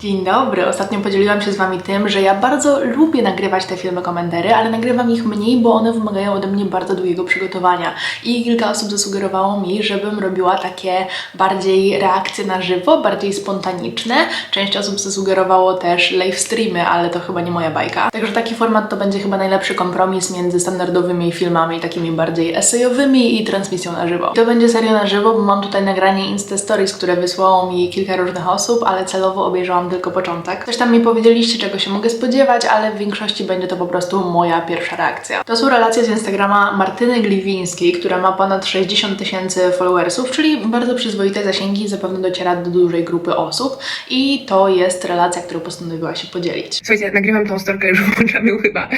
Dzień dobry. Ostatnio podzieliłam się z Wami tym, że ja bardzo lubię nagrywać te filmy komendery, ale nagrywam ich mniej, bo one wymagają ode mnie bardzo długiego przygotowania. I kilka osób zasugerowało mi, żebym robiła takie bardziej reakcje na żywo, bardziej spontaniczne. Część osób zasugerowało też live streamy, ale to chyba nie moja bajka. Także taki format to będzie chyba najlepszy kompromis między standardowymi filmami, takimi bardziej esejowymi i transmisją na żywo. To będzie seria na żywo, bo mam tutaj nagranie Insta Stories, które wysłało mi kilka różnych osób, ale celowo obejrzałam tylko początek. Coś tam mi powiedzieliście, czego się mogę spodziewać, ale w większości będzie to po prostu moja pierwsza reakcja. To są relacje z Instagrama Martyny Gliwińskiej, która ma ponad 60 tysięcy followersów, czyli bardzo przyzwoite zasięgi zapewne dociera do dużej grupy osób. I to jest relacja, którą postanowiła się podzielić. Słuchajcie, nagrywam tą storkę już włączamy ją chyba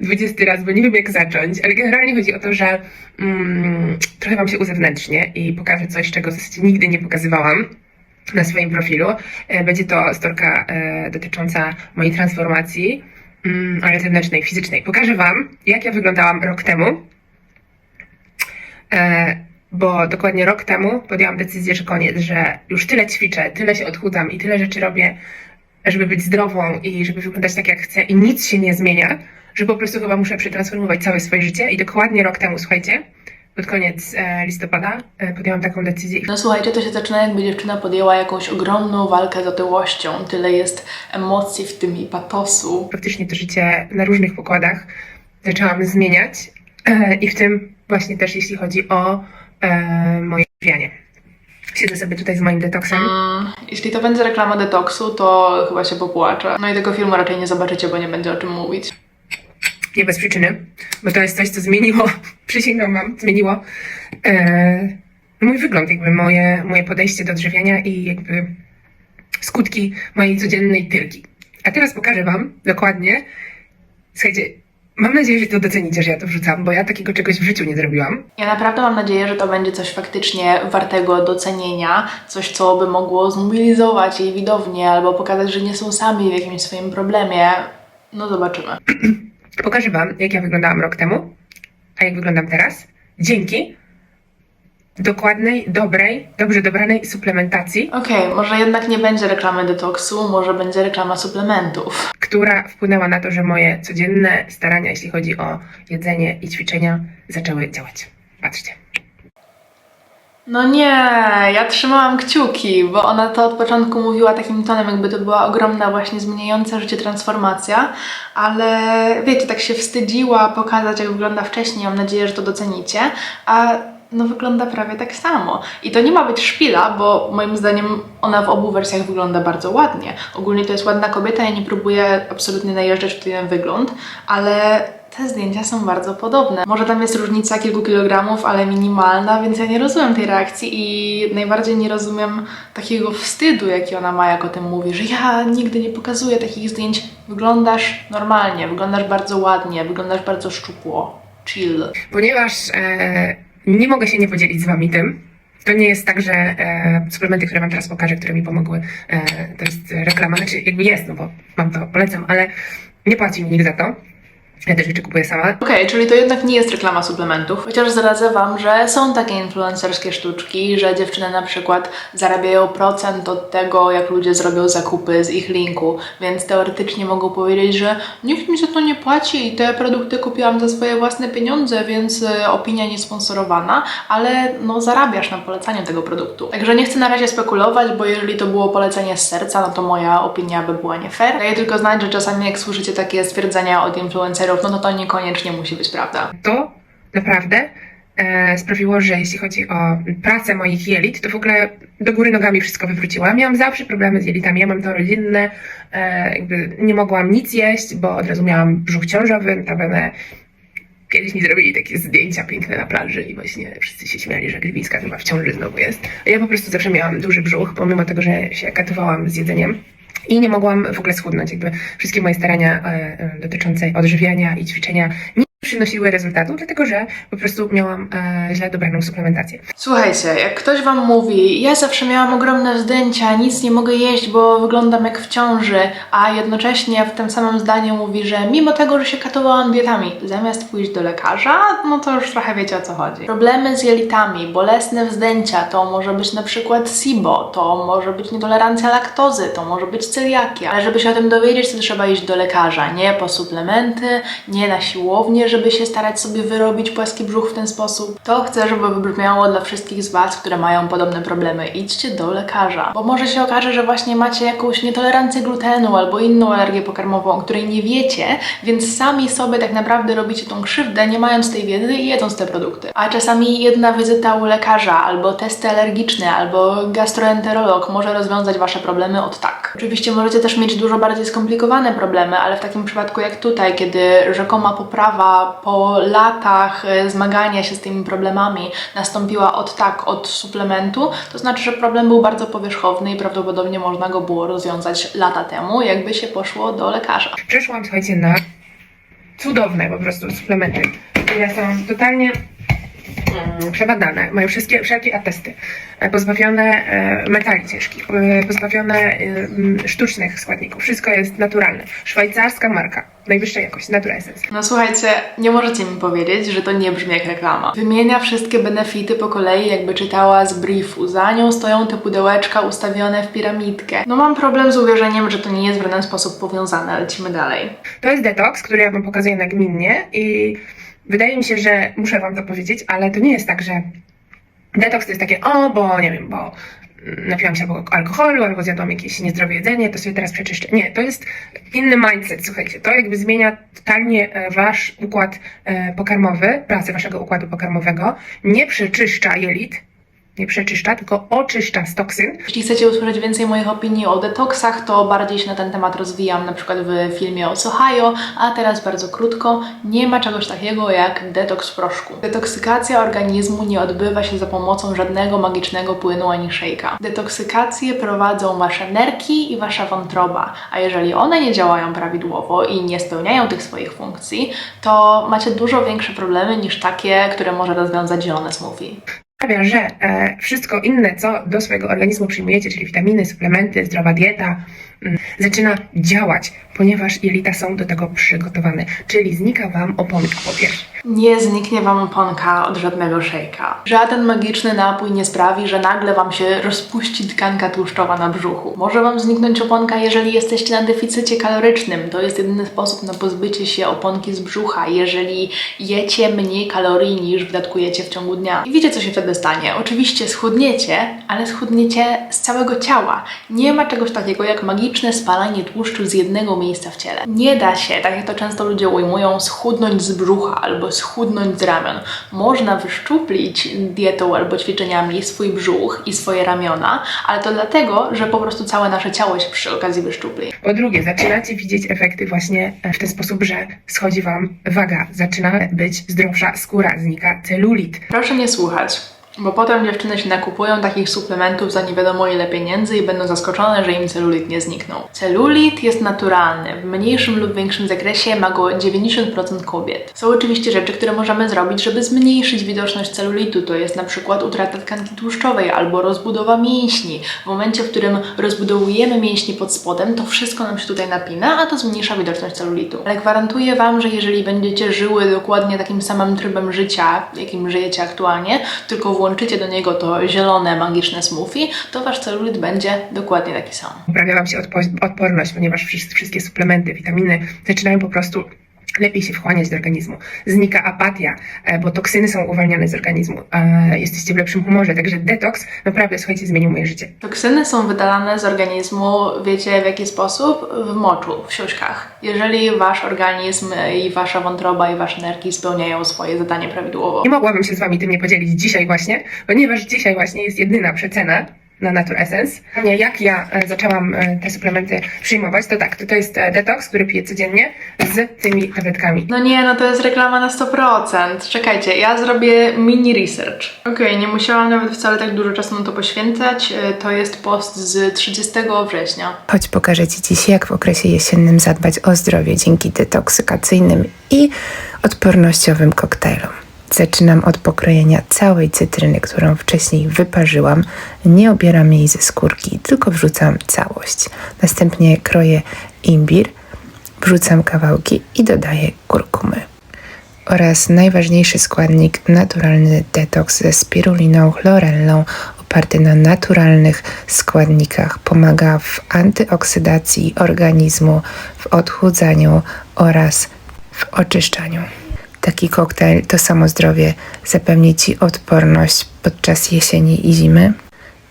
20 raz, bo nie wiem jak zacząć, ale generalnie chodzi o to, że mm, trochę wam się uzewnętrznię i pokażę coś, czego w zasadzie nigdy nie pokazywałam na swoim profilu. E, Będzie to storka e, dotycząca mojej transformacji, mm, ale zewnętrznej, fizycznej. Pokażę wam, jak ja wyglądałam rok temu, e, bo dokładnie rok temu podjęłam decyzję, że koniec, że już tyle ćwiczę, tyle się odchudzam i tyle rzeczy robię, żeby być zdrową i żeby wyglądać tak, jak chcę i nic się nie zmienia, że po prostu chyba muszę przetransformować całe swoje życie i dokładnie rok temu, słuchajcie, pod koniec e, listopada e, podjęłam taką decyzję No słuchajcie, to się zaczyna jakby dziewczyna podjęła jakąś ogromną walkę z otyłością. Tyle jest emocji w tym i patosu. faktycznie to życie na różnych pokładach zaczęłam zmieniać e, i w tym właśnie też jeśli chodzi o moje odżywianie. Siedzę sobie tutaj z moim detoksem. Mm, jeśli to będzie reklama detoksu, to chyba się popłaczę. No i tego filmu raczej nie zobaczycie, bo nie będzie o czym mówić. Nie bez przyczyny, bo to jest coś, co zmieniło, przysięgam wam, zmieniło e, mój wygląd, jakby moje, moje podejście do odżywiania i jakby skutki mojej codziennej tylki. A teraz pokażę wam dokładnie, słuchajcie, mam nadzieję, że to docenicie, że ja to wrzucam, bo ja takiego czegoś w życiu nie zrobiłam. Ja naprawdę mam nadzieję, że to będzie coś faktycznie wartego docenienia, coś, co by mogło zmobilizować jej widownię albo pokazać, że nie są sami w jakimś swoim problemie. No zobaczymy. Pokażę wam, jak ja wyglądałam rok temu, a jak wyglądam teraz, dzięki dokładnej, dobrej, dobrze dobranej suplementacji, Okej, może jednak nie będzie reklamy detoksu, może będzie reklama suplementów. która wpłynęła na to, że moje codzienne starania, jeśli chodzi o jedzenie i ćwiczenia, zaczęły działać. Patrzcie. No nie, ja trzymałam kciuki, bo ona to od początku mówiła takim tonem, jakby to była ogromna właśnie zmieniająca życie transformacja, ale wiecie, tak się wstydziła pokazać, jak wygląda wcześniej, mam nadzieję, że to docenicie, a no wygląda prawie tak samo. I to nie ma być szpila, bo moim zdaniem ona w obu wersjach wygląda bardzo ładnie. Ogólnie to jest ładna kobieta, ja nie próbuję absolutnie najeżdżać w ten wygląd, ale te zdjęcia są bardzo podobne. Może tam jest różnica kilku kilogramów, ale minimalna, więc ja nie rozumiem tej reakcji i najbardziej nie rozumiem takiego wstydu, jaki ona ma, jak o tym mówi, że ja nigdy nie pokazuję takich zdjęć. Wyglądasz normalnie, wyglądasz bardzo ładnie, wyglądasz bardzo szczupło. Chill. Ponieważ e, nie mogę się nie podzielić z wami tym, to nie jest tak, że e, suplementy, które wam teraz pokażę, które mi pomogły, e, to jest reklama, znaczy jakby jest, no bo mam to, polecam, ale nie płaci mi nikt za to. Ja też rzeczy kupuję sama. Okej, czyli to jednak nie jest reklama suplementów. Chociaż zdradzę Wam, że są takie influencerskie sztuczki, że dziewczyny na przykład zarabiają procent od tego, jak ludzie zrobią zakupy z ich linku, więc teoretycznie mogą powiedzieć, że nikt mi za to nie płaci i te produkty kupiłam za swoje własne pieniądze, więc e, opinia niesponsorowana, ale no zarabiasz na polecaniu tego produktu. Także nie chcę na razie spekulować, bo jeżeli to było polecenie z serca, no to moja opinia by była nie fair. Daję tylko znać, że czasami jak słyszycie takie stwierdzenia od influencerów, no to to niekoniecznie musi być prawda. To naprawdę e, sprawiło, że jeśli chodzi o pracę moich jelit, to w ogóle do góry nogami wszystko wywróciłam. Miałam zawsze problemy z jelitami, ja mam to rodzinne, e, jakby nie mogłam nic jeść, bo od razu miałam brzuch ciążowy, notabene Kiedyś mi zrobili takie zdjęcia piękne na plaży i właśnie wszyscy się śmiali, że Gliwińska chyba w ciąży znowu jest. A ja po prostu zawsze miałam duży brzuch, pomimo tego, że się katowałam z jedzeniem. I nie mogłam w ogóle schudnąć. Jakby wszystkie moje starania e, e, dotyczące odżywiania i ćwiczenia przynosiły rezultatu, dlatego że po prostu miałam e, źle dobraną suplementację. Słuchajcie, jak ktoś wam mówi, ja zawsze miałam ogromne zdjęcia, nic nie mogę jeść, bo wyglądam jak w ciąży, a jednocześnie w tym samym zdaniu mówi, że mimo tego, że się katowałam dietami, zamiast pójść do lekarza, no to już trochę wiecie o co chodzi. Problemy z jelitami, bolesne wzdęcia, to może być na przykład SIBO, to może być nietolerancja laktozy, to może być celiakia, ale żeby się o tym dowiedzieć, to trzeba iść do lekarza, nie po suplementy, nie na siłownię, żeby się starać sobie wyrobić płaski brzuch w ten sposób. To chcę, żeby wybrzmiało dla wszystkich z Was, które mają podobne problemy. Idźcie do lekarza, bo może się okaże, że właśnie macie jakąś nietolerancję glutenu albo inną alergię pokarmową, o której nie wiecie, więc sami sobie tak naprawdę robicie tą krzywdę, nie mając tej wiedzy i jedząc te produkty. A czasami jedna wizyta u lekarza, albo testy alergiczne, albo gastroenterolog może rozwiązać Wasze problemy od tak. Oczywiście możecie też mieć dużo bardziej skomplikowane problemy, ale w takim przypadku jak tutaj, kiedy rzekoma poprawa po latach e, zmagania się z tymi problemami nastąpiła od tak, od suplementu, to znaczy, że problem był bardzo powierzchowny i prawdopodobnie można go było rozwiązać lata temu, jakby się poszło do lekarza. Przeszłam, słuchajcie, na cudowne po prostu suplementy, które są totalnie przebadane, mają wszystkie, wszelkie atesty, e, pozbawione e, metali ciężkich, e, pozbawione sztucznych składników. Wszystko jest naturalne. Szwajcarska marka, najwyższa jakość, Natura Essence. No słuchajcie, nie możecie mi powiedzieć, że to nie brzmi jak reklama. Wymienia wszystkie benefity po kolei, jakby czytała z briefu. Za nią stoją te pudełeczka ustawione w piramidkę. No mam problem z uwierzeniem, że to nie jest w żaden sposób powiązane. Lecimy dalej. To jest detoks, który ja Wam pokazuję nagminnie i wydaje mi się, że muszę Wam to powiedzieć, ale to nie jest tak, że detoks to jest takie, o, bo nie wiem, bo mm, napiłam się albo alkoholu, albo zjadłam jakieś niezdrowe jedzenie, to sobie teraz przeczyszczę. Nie, to jest inny mindset, słuchajcie. To jakby zmienia totalnie e, Wasz układ e, pokarmowy, pracę Waszego układu pokarmowego. Nie przeczyszcza jelit, nie przeczyszcza, tylko oczyszcza z toksyn, Jeśli chcecie usłyszeć więcej moich opinii o detoksach, to bardziej się na ten temat rozwijam, na przykład w filmie o Sohajo, a teraz bardzo krótko, nie ma czegoś takiego jak detoks w proszku. Detoksykacja organizmu nie odbywa się za pomocą żadnego magicznego płynu ani szejka. Detoksykację prowadzą wasze nerki i wasza wątroba, a jeżeli one nie działają prawidłowo i nie spełniają tych swoich funkcji, to macie dużo większe problemy niż takie, które może rozwiązać zielone smoothie. Sprawia, że e, wszystko inne, co do swojego organizmu przyjmujecie, czyli witaminy, suplementy, zdrowa dieta, zaczyna działać, ponieważ jelita są do tego przygotowane. Czyli znika Wam oponka po pierwsze. Nie zniknie Wam oponka od żadnego szejka. Żaden magiczny napój nie sprawi, że nagle Wam się rozpuści tkanka tłuszczowa na brzuchu. Może Wam zniknąć oponka, jeżeli jesteście na deficycie kalorycznym. To jest jedyny sposób na pozbycie się oponki z brzucha, jeżeli jecie mniej kalorii niż wydatkujecie w ciągu dnia. I wiecie, co się wtedy stanie. Oczywiście schudniecie, ale schudniecie z całego ciała. Nie ma czegoś takiego jak magiczne spalanie tłuszczu z jednego miejsca w ciele. Nie da się, tak jak to często ludzie ujmują, schudnąć z brzucha albo schudnąć z ramion. Można wyszczuplić dietą albo ćwiczeniami swój brzuch i swoje ramiona, ale to dlatego, że po prostu całe nasze ciało się przy okazji wyszczupli. Po drugie, zaczynacie widzieć efekty właśnie w ten sposób, że schodzi Wam waga, zaczyna być zdrowsza skóra, znika celulit. Proszę nie słuchać. Bo potem dziewczyny się nakupują takich suplementów za nie wiadomo ile pieniędzy i będą zaskoczone, że im celulit nie zniknął. Celulit jest naturalny. W mniejszym lub większym zakresie ma go 90% kobiet. Są oczywiście rzeczy, które możemy zrobić, żeby zmniejszyć widoczność celulitu. To jest na przykład utrata tkanki tłuszczowej albo rozbudowa mięśni. W momencie, w którym rozbudowujemy mięśnie pod spodem, to wszystko nam się tutaj napina, a to zmniejsza widoczność celulitu. Ale gwarantuję Wam, że jeżeli będziecie żyły dokładnie takim samym trybem życia, jakim żyjecie aktualnie, tylko włączycie do niego to zielone, magiczne smoothie, to Wasz celulit będzie dokładnie taki sam. Poprawia Wam się odpo- odporność, ponieważ wszystkie suplementy, witaminy zaczynają po prostu lepiej się wchłaniać do organizmu. Znika apatia, e, bo toksyny są uwalniane z organizmu. E, Jesteście w lepszym humorze, także detoks naprawdę, słuchajcie, zmienił moje życie. Toksyny są wydalane z organizmu, wiecie w jaki sposób? W moczu, w siuśkach. Jeżeli wasz organizm i wasza wątroba i wasze nerki spełniają swoje zadanie prawidłowo. Nie mogłabym się z Wami tym nie podzielić dzisiaj właśnie, ponieważ dzisiaj właśnie jest jedyna przecena na Nature Essence. Nie, Jak ja e, zaczęłam e, te suplementy przyjmować, to tak, to, to jest e, detoks, który piję codziennie z tymi tabletkami. No nie, no to jest reklama na 100%. Czekajcie, ja zrobię mini research. Okej, nie musiałam nawet wcale tak dużo czasu na to poświęcać. To jest post z 30 września. Choć pokażę Ci dziś, jak w okresie jesiennym zadbać o zdrowie dzięki detoksykacyjnym i odpornościowym koktajlom. Zaczynam od pokrojenia całej cytryny, którą wcześniej wyparzyłam. Nie obieram jej ze skórki, tylko wrzucam całość. Następnie kroję imbir, wrzucam kawałki i dodaję kurkumy. Oraz najważniejszy składnik naturalny detoks ze spiruliną, chlorellą, oparty na naturalnych składnikach. Pomaga w antyoksydacji organizmu, w odchudzaniu oraz w oczyszczaniu. Taki koktajl to samo zdrowie zapewni Ci odporność podczas jesieni i zimy,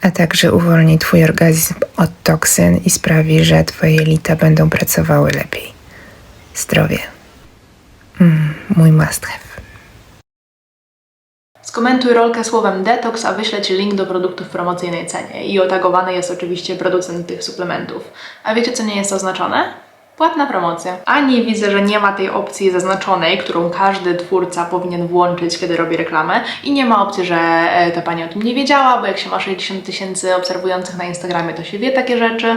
a także uwolni Twój organizm od toksyn i sprawi, że Twoje jelita będą pracowały lepiej. Zdrowie. Mm, mój must have. Skomentuj rolkę słowem detox, a wyślę Ci link do produktów w promocyjnej cenie. I otagowany jest oczywiście producent tych suplementów. A wiecie, co nie jest oznaczone? Płatna promocja. Ani widzę, że nie ma tej opcji zaznaczonej, którą każdy twórca powinien włączyć, kiedy robi reklamę. I nie ma opcji, że e, ta pani o tym nie wiedziała, bo jak się ma 60 tysięcy obserwujących na Instagramie, to się wie takie rzeczy.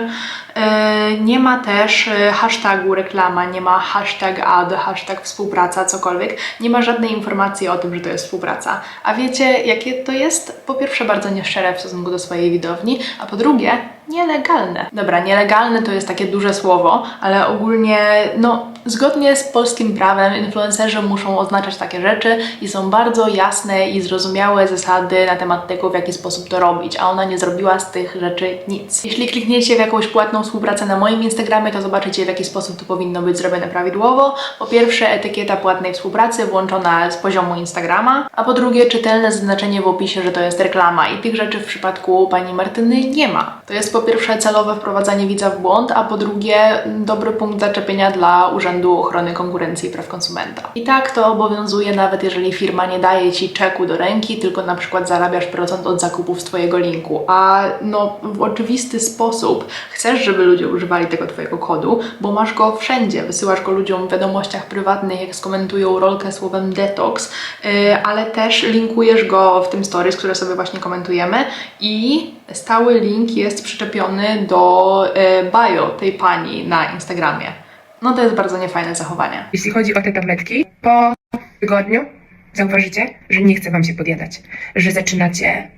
E, Nie ma też e, hashtagu reklama, nie ma hashtag ad, hashtag współpraca, cokolwiek. Nie ma żadnej informacji o tym, że to jest współpraca. A wiecie, jakie to jest? Po pierwsze, bardzo nieszczere w stosunku do swojej widowni, a po drugie, nielegalne. Dobra, nielegalne to jest takie duże słowo, ale ogólnie, no, zgodnie z polskim prawem, influencerzy muszą oznaczać takie rzeczy i są bardzo jasne i zrozumiałe zasady na temat tego, w jaki sposób to robić, a ona nie zrobiła z tych rzeczy nic. Jeśli klikniecie w jakąś płatną współpracę na moim Instagramie, to zobaczycie, w jaki sposób to powinno być zrobione prawidłowo. Po pierwsze, etykieta płatnej współpracy włączona z poziomu Instagrama, a po drugie, czytelne zaznaczenie w opisie, że to jest reklama i tych rzeczy w przypadku pani Martyny nie ma. To jest po pierwsze celowe wprowadzanie widza w błąd, a po drugie dobry punkt zaczepienia dla Urzędu Ochrony Konkurencji i Praw Konsumenta. I tak to obowiązuje nawet jeżeli firma nie daje Ci czeku do ręki, tylko na przykład zarabiasz procent od zakupów z Twojego linku, a no w oczywisty sposób chcesz, żeby ludzie używali tego Twojego kodu, bo masz go wszędzie, wysyłasz go ludziom w wiadomościach prywatnych, jak skomentują rolkę słowem detox, yy, ale też linkujesz go w tym stories, które sobie właśnie komentujemy i stały link jest przyczepiony do yy, bio tej pani na Instagramie. No to jest bardzo niefajne zachowanie. Jeśli chodzi o te tabletki, po tygodniu zauważycie, że nie chce Wam się podjadać, że zaczynacie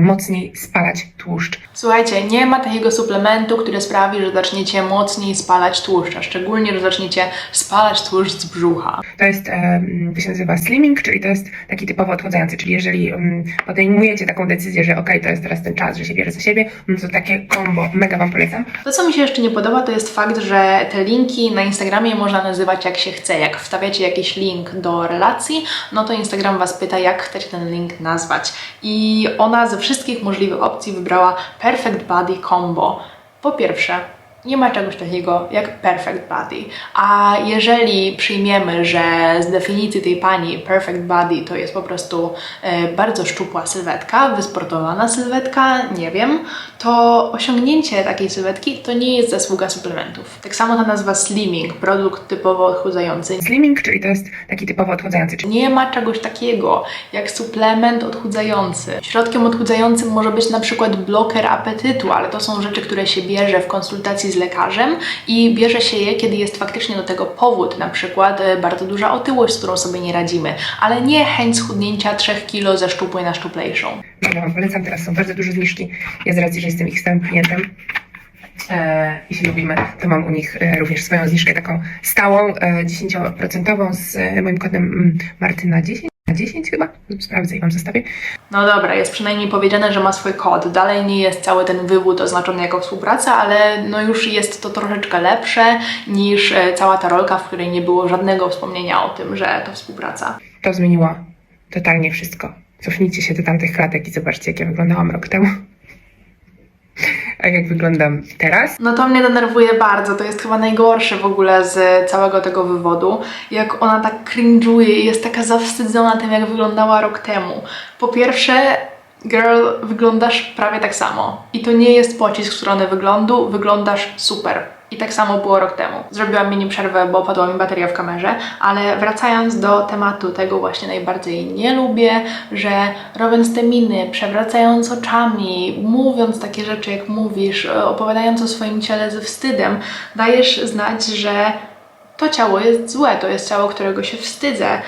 mocniej spalać tłuszcz. Słuchajcie, nie ma takiego suplementu, który sprawi, że zaczniecie mocniej spalać tłuszcz, a szczególnie, że zaczniecie spalać tłuszcz z brzucha. To jest, e, to się nazywa slimming, czyli to jest taki typowo odchudzający, czyli jeżeli um, podejmujecie taką decyzję, że okej, to jest teraz ten czas, że się bierze za siebie, no to takie combo mega Wam polecam. To, co mi się jeszcze nie podoba, to jest fakt, że te linki na Instagramie można nazywać jak się chce. Jak wstawiacie jakiś link do relacji, no to Instagram Was pyta, jak chcecie ten link nazwać. I ona ze wszystkich możliwych opcji wybrała Perfect Body Combo. Po pierwsze, nie ma czegoś takiego jak perfect body. A jeżeli przyjmiemy, że z definicji tej pani perfect body to jest po prostu e, bardzo szczupła sylwetka, wysportowana sylwetka, nie wiem, to osiągnięcie takiej sylwetki to nie jest zasługa suplementów. Tak samo ta nazwa slimming, produkt typowo odchudzający. Slimming, czyli to jest taki typowo odchudzający, czyli Nie ma czegoś takiego jak suplement odchudzający. Środkiem odchudzającym może być na przykład bloker apetytu, ale to są rzeczy, które się bierze w konsultacji z lekarzem i bierze się je, kiedy jest faktycznie do tego powód, na przykład e, bardzo duża otyłość, z którą sobie nie radzimy, ale nie chęć schudnięcia 3 kg ze szczupłej na szczuplejszą. Wam polecam, teraz są bardzo duże zniżki. Ja z racji, że jestem ich stałym klientem e, i się lubimy, to mam u nich e, również swoją zniżkę taką stałą, e, 10% z e, moim kodem mm, Martyna 10 na 10 chyba, sprawdzę i Wam zostawię. No dobra, jest przynajmniej powiedziane, że ma swój kod. Dalej nie jest cały ten wywód oznaczony jako współpraca, ale no już jest to troszeczkę lepsze niż e, cała ta rolka, w której nie było żadnego wspomnienia o tym, że to współpraca. To zmieniło totalnie wszystko. Cofnijcie się do tamtych klatek i zobaczcie, jak ja wyglądałam rok temu. A jak wyglądam teraz. No to mnie denerwuje bardzo, to jest chyba najgorsze w ogóle z całego tego wywodu, jak ona tak cringe'uje i jest taka zawstydzona tym, jak wyglądała rok temu. Po pierwsze, Girl, wyglądasz prawie tak samo. I to nie jest pocisk w stronę wyglądu, wyglądasz super. I tak samo było rok temu. Zrobiłam mini przerwę, bo padła mi bateria w kamerze, ale wracając do tematu tego właśnie najbardziej nie lubię, że robiąc te miny, przewracając oczami, mówiąc takie rzeczy jak mówisz, e, opowiadając o swoim ciele ze wstydem, dajesz znać, że to ciało jest złe, to jest ciało, którego się wstydzę.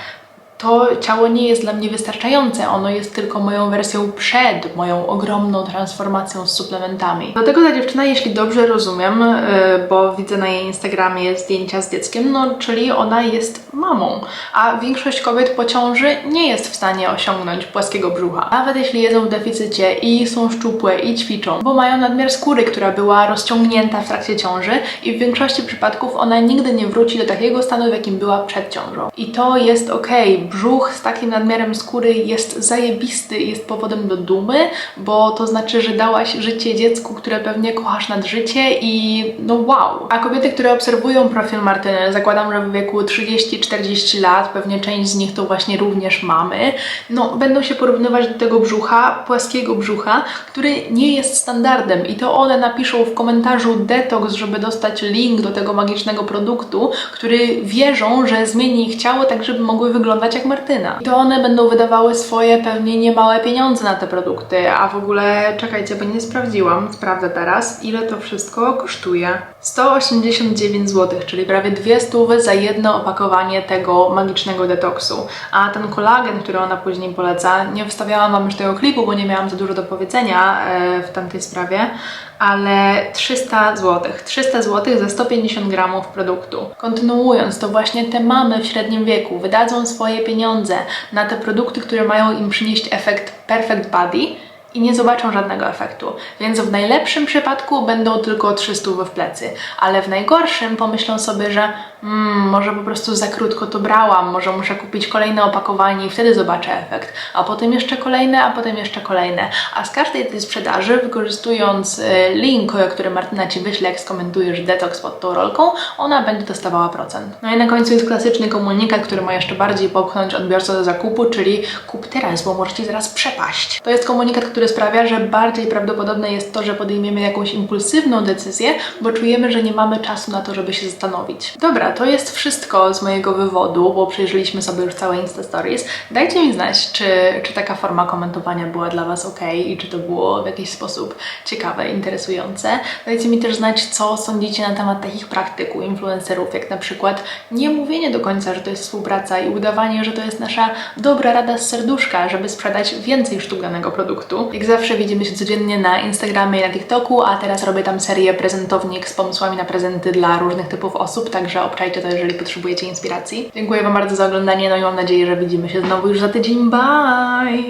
To ciało nie jest dla mnie wystarczające, ono jest tylko moją wersją przed, moją ogromną transformacją z suplementami. Do tego ta dziewczyna, jeśli dobrze rozumiem, yy, bo widzę na jej Instagramie zdjęcia z dzieckiem, no czyli ona jest mamą, a większość kobiet po ciąży nie jest w stanie osiągnąć płaskiego brzucha. Nawet jeśli jedzą w deficycie i są szczupłe i ćwiczą, bo mają nadmiar skóry, która była rozciągnięta w trakcie ciąży i w większości przypadków ona nigdy nie wróci do takiego stanu, w jakim była przed ciążą. I to jest okej. Brzuch z takim nadmiarem skóry jest zajebisty jest powodem do dumy, bo to znaczy, że dałaś życie dziecku, które pewnie kochasz nad życie i no wow. A kobiety, które obserwują profil Martyny, zakładam, że w wieku 30-40 lat, pewnie część z nich to właśnie również mamy, no będą się porównywać do tego brzucha, płaskiego brzucha, który nie jest standardem i to one napiszą w komentarzu detox, żeby dostać link do tego magicznego produktu, który wierzą, że zmieni ich ciało tak, żeby mogły wyglądać jak Martyna. I to one będą wydawały swoje pewnie niemałe pieniądze na te produkty, a w ogóle czekajcie, bo nie sprawdziłam, sprawdzę teraz, ile to wszystko kosztuje. 189 zł, czyli prawie dwie stówy za jedno opakowanie tego magicznego detoksu. A ten kolagen, który ona później poleca, nie wstawiałam wam już tego klipu, bo nie miałam za dużo do powiedzenia e, w tamtej sprawie, ale 300 zł. 300 zł za 150 gramów produktu. Kontynuując, to właśnie te mamy w średnim wieku wydadzą swoje pieniądze na te produkty, które mają im przynieść efekt Perfect Body i nie zobaczą żadnego efektu. Więc w najlepszym przypadku będą tylko 300 w plecy, ale w najgorszym pomyślą sobie, że mm, może po prostu za krótko to brałam, może muszę kupić kolejne opakowanie i wtedy zobaczę efekt, a potem jeszcze kolejne, a potem jeszcze kolejne. A z każdej tej sprzedaży, wykorzystując y, link, który Martyna Ci wyśle, jak skomentujesz detoks pod tą rolką, ona będzie dostawała procent. No i na końcu jest klasyczny komunikat, który ma jeszcze bardziej popchnąć odbiorcę do zakupu, czyli kup teraz, bo może Ci zaraz przepaść. To jest komunikat, który sprawia, że bardziej prawdopodobne jest to, że podejmiemy jakąś impulsywną decyzję, bo czujemy, że nie mamy czasu na to, żeby się zastanowić. Dobra, to jest wszystko z mojego wywodu, bo przejrzeliśmy sobie już całe Insta Stories. Dajcie mi znać, czy, czy taka forma komentowania była dla Was ok i czy to było w jakiś sposób ciekawe, interesujące. Dajcie mi też znać, co sądzicie na temat takich praktyk u influencerów, jak na przykład nie mówienie do końca, że to jest współpraca i udawanie, że to jest nasza dobra rada z serduszka, żeby sprzedać więcej sztuk danego produktu. Jak zawsze widzimy się codziennie na Instagramie i na TikToku, a teraz robię tam serię prezentownik z pomysłami na prezenty dla różnych typów osób, także obczajcie to, jeżeli potrzebujecie inspiracji. Dziękuję Wam bardzo za oglądanie, no i mam nadzieję, że widzimy się znowu już za tydzień. Bye!